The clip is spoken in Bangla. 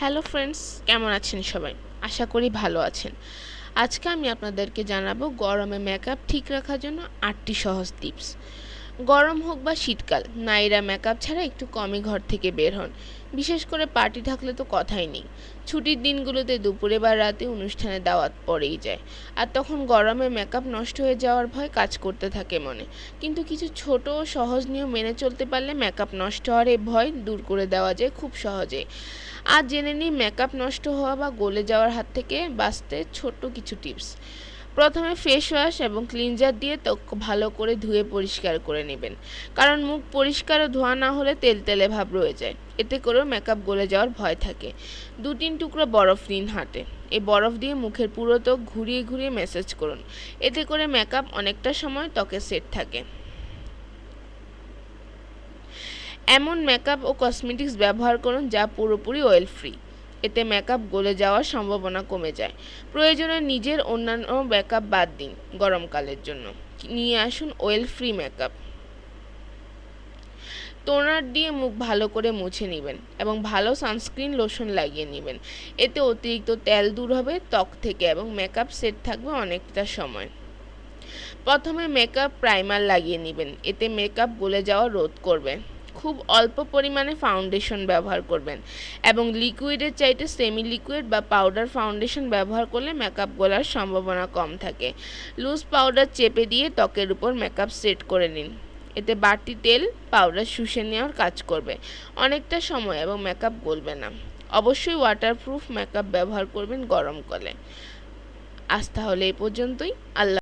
হ্যালো ফ্রেন্ডস কেমন আছেন সবাই? আশা করি ভালো আছেন। আজকে আমি আপনাদেরকে জানাব গরমে মেকআপ ঠিক রাখার জন্য আটটি সহজ টিপস গরম হোক বা শীতকাল, নাইরা মেকআপ ছাড়া একটু কমই ঘর থেকে বের হন। বিশেষ করে পার্টি থাকলে তো কথাই নেই। ছুটির দিনগুলোতে দুপুরে বা রাতে অনুষ্ঠানে দাওয়াত পড়েই যায়। আর তখন গরমে মেকআপ নষ্ট হয়ে যাওয়ার ভয় কাজ করতে থাকে মনে। কিন্তু কিছু ছোট ও সহজ নিয়ম মেনে চলতে পারলে মেকআপ নষ্ট হওয়ার এই ভয় দূর করে দেওয়া যায় খুব সহজে আর জেনে নিই মেকআপ নষ্ট হওয়া বা গলে যাওয়ার হাত থেকে বাঁচতে ছোট্ট কিছু টিপস প্রথমে ফেস ওয়াশ এবং ক্লিনজার দিয়ে ত্বক ভালো করে ধুয়ে পরিষ্কার করে নেবেন। কারণ মুখ পরিষ্কার ও ধোয়া না হলে তেল তেলে ভাব রয়ে যায়। এতে করেও মেকআপ গলে যাওয়ার ভয় থাকে। দু তিন টুকরো বরফ নিন হাতে। এই বরফ দিয়ে মুখের পুরো ত্বক ঘুরিয়ে ঘুরিয়ে ম্যাসেজ করুন। এতে করে মেকআপ অনেকটা সময় ত্বকে সেট থাকে। এমন মেকআপ ও কসমেটিক্স ব্যবহার করুন যা পুরোপুরি অয়েল ফ্রি এতে মেকআপ গলে যাওয়ার সম্ভাবনা কমে যায়। প্রয়োজনে নিজের অন্যান্য মেকআপ বাদ দিন গরমকালের জন্য। নিয়ে আসুন অয়েল ফ্রি মেকআপ টোনার দিয়ে মুখ ভালো করে মুছে নেবেন এবং ভালো সানস্ক্রিন লোশন লাগিয়ে নেবেন। এতে অতিরিক্ত তেল দূর হবে, ত্বক থেকে এবং মেকআপ সেট থাকবে অনেকটা সময়। প্রথমে মেকআপ প্রাইমার লাগিয়ে নেবেন, এতে মেকআপ গলে যাওয়া রোধ করবে। খুব অল্প পরিমাণে ফাউন্ডেশন ব্যবহার করবেন। এবং লিকুইডের চাইতে সেমি লিকুইড বা পাউডার ফাউন্ডেশন ব্যবহার করলে মেকআপ গলার সম্ভাবনা কম থাকে। লুজ পাউডার চেপে দিয়ে ত্বকের উপর মেকআপ সেট করে নিন। এতে বাড়তি তেল পাউডার শুষে নেওয়ার কাজ করবে। অনেকটা সময় এবং মেকআপ গলবে না। অবশ্যই ওয়াটারপ্রুফ মেকআপ ব্যবহার করবেন গরমকালে আজ তাহলে এই পর্যন্তই। আল্লাহ